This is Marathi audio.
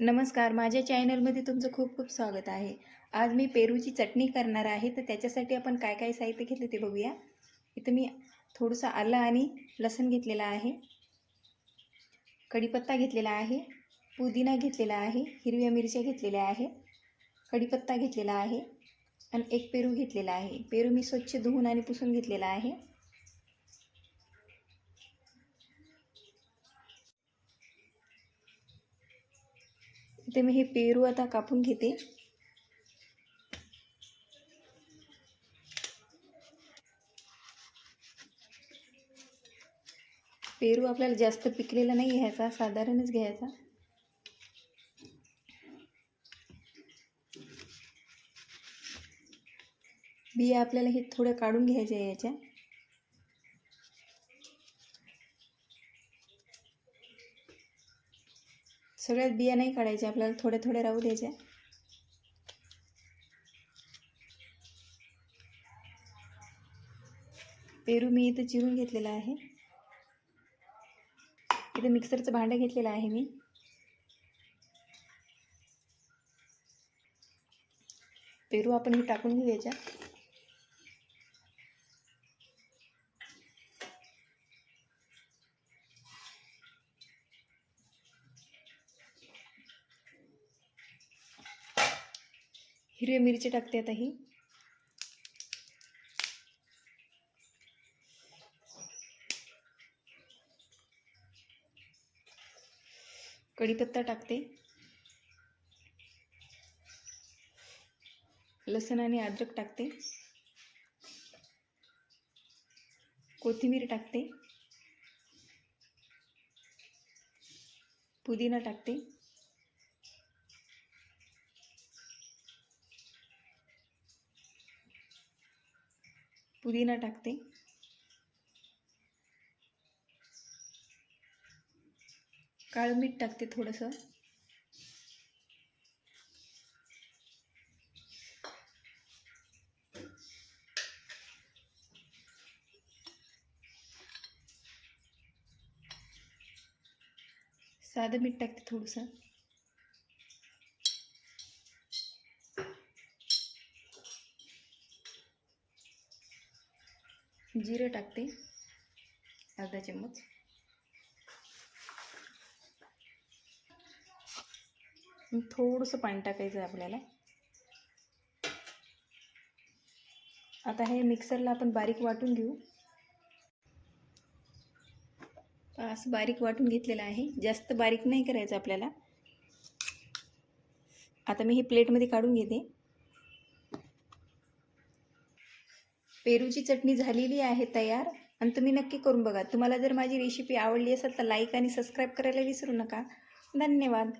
नमस्कार माझ्या चॅनलमध्ये तुमचं खूप खूप स्वागत आहे. आज मी पेरूची चटणी करणार आहे तर त्याच्यासाठी आपण काय काय साहित्य घेतले ते बघूया. इथं मी थोडंसं आलं आणि लसण घेतलेलं आहे. कढीपत्ता घेतलेला आहे. पुदिना घेतलेला आहे. हिरव्या मिरच्या घेतलेल्या आहे. कढीपत्ता घेतलेला आहे. आणि एक पेरू घेतलेला आहे. पेरू मी स्वच्छ धुवून आणि पुसून घेतलेला आहे. इथे मी हे पेरू आता कापून घेते. पेरू आपल्याला जास्त पिकलेला नाही घ्यायचा साधारणच घ्यायचा. बिया आपल्याला हे थोड्या काढून घ्यायच्या याच्या. सगळ्यात बिया नाही काढायच्या आपल्याला थोड्या थोडे राहू द्यायच्या पेरू मी इथं चिरून घेतलेला आहे. इथं मिक्सरचं भांडं घेतलेलं आहे मी. पेरू आपण हे टाकून घेऊ हिरवी हिरव्या मिरची टाकते आता ही. कढीपत्ता टाकते. लसण आणि अद्रक टाकते. कोथिंबीर टाकते. पुदिना टाकते. पुदिना टाकते. काळं मीठ टाकते थोडंसं. साधं मीठ टाकते थोडंसं. जिरं टाकते. अर्धा चम्मच. थोडंसं पाणी टाकायचं आहे आपल्याला. आता हे मिक्सरला आपण बारीक वाटून घेऊ. असं बारीक वाटून घेतलेलं आहे. जास्त बारीक नाही करायचं आपल्याला. आता मी हे प्लेटमध्ये काढून घेते. पेरूची चटणी झालेली आहे तयार आणि तुम्ही नक्की करून बघा. तुम्हाला जर माझी रेसिपी आवडली असेल तर लाईक आणि सबस्क्राईब करायला विसरू नका. धन्यवाद.